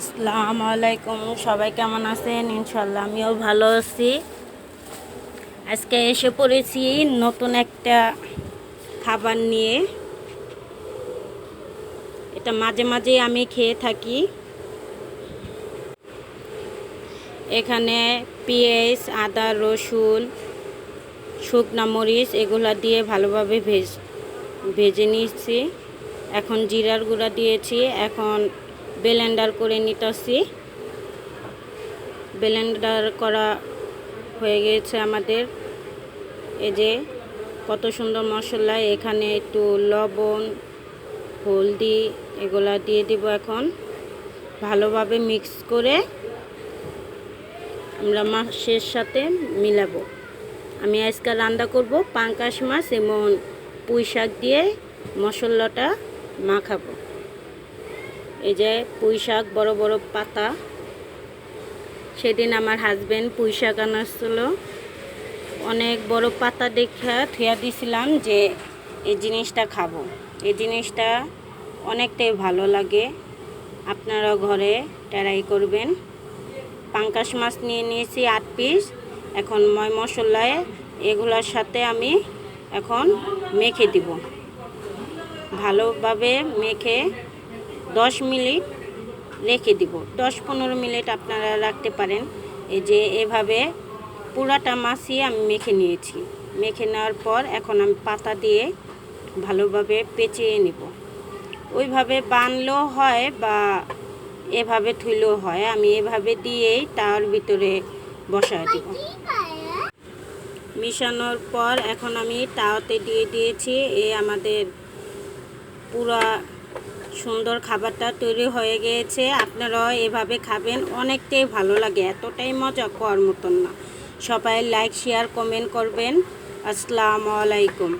আসসালামু আলাইকুম। সবাই কেমন আছেন? ইনশাল্লাহ আমিও ভালো আছি। আজকে এসে পড়েছি নতুন একটা খাবার নিয়ে। এটা মাঝে মাঝে আমি খেয়ে থাকি। এখানে পেঁয়াজ, আদা, রসুন, শুকনা মরিচ এগুলা দিয়ে ভালোভাবে ভেজ ভেজে নিচ্ছি এখন জিরার গুঁড়া দিয়েছি। এখন ব্লেন্ডার করে নিতেছি। ব্লেন্ডার করা হয়ে গেছে আমাদের। এই যে কত সুন্দর মশলা, এখানে একটু লবণ, হলদি এগুলা দিয়ে দিব এখন। ভালোভাবে মিক্স করে আমরা মাছের সাথে মিলাবো। আমি আজকে রান্না করব পাঙ্কাশ মাছ এবং পুঁই শাক দিয়ে মশলাটা মাখাবো। এই যে পুঁই শাক, বড় বড় পাতা। সেদিন আমার হাজবেন্ড পুঁই শাক আনাচ্ছিল অনেক বড় পাতা দেখে থুয়া দিছিলাম যে এই জিনিসটা খাব। এই জিনিসটা অনেকটাই ভালো লাগে। আপনারা ঘরে ট্রাই করবেন। পাঙ্কাশ মাছ নিয়ে নিয়েছি আট পিস এখন ময় মশলায় এগুলোর সাথে আমি এখন মেখে দিব। ভালোভাবে মেখে দশ মিনিট রেখে দিব। দশ পনেরো মিনিট আপনারা রাখতে পারেন। এই যে এভাবে পুরাটা মাছই আমি মেখে নিয়েছি। মেখে নেওয়ার পর এখন আমি পাতা দিয়ে ভালোভাবে পেঁচিয়ে নিব। ওইভাবে বানলেও হয় বা এভাবে থুইলেও হয়। আমি এভাবে দিয়েই তার ভিতরে বসায় দিব। মিশানোর পর এখন আমি তাওতে দিয়ে দিয়েছি। এ আমাদের পুরা সুন্দর খাবারটা তৈরি হয়ে গিয়েছে। আপনারাও এভাবে খাবেন, অনেকটাই ভালো লাগে। এতটাই মজা কর মতন না। সবাই লাইক শেয়ার কমেন্ট করবেন। আসসালামু আলাইকুম।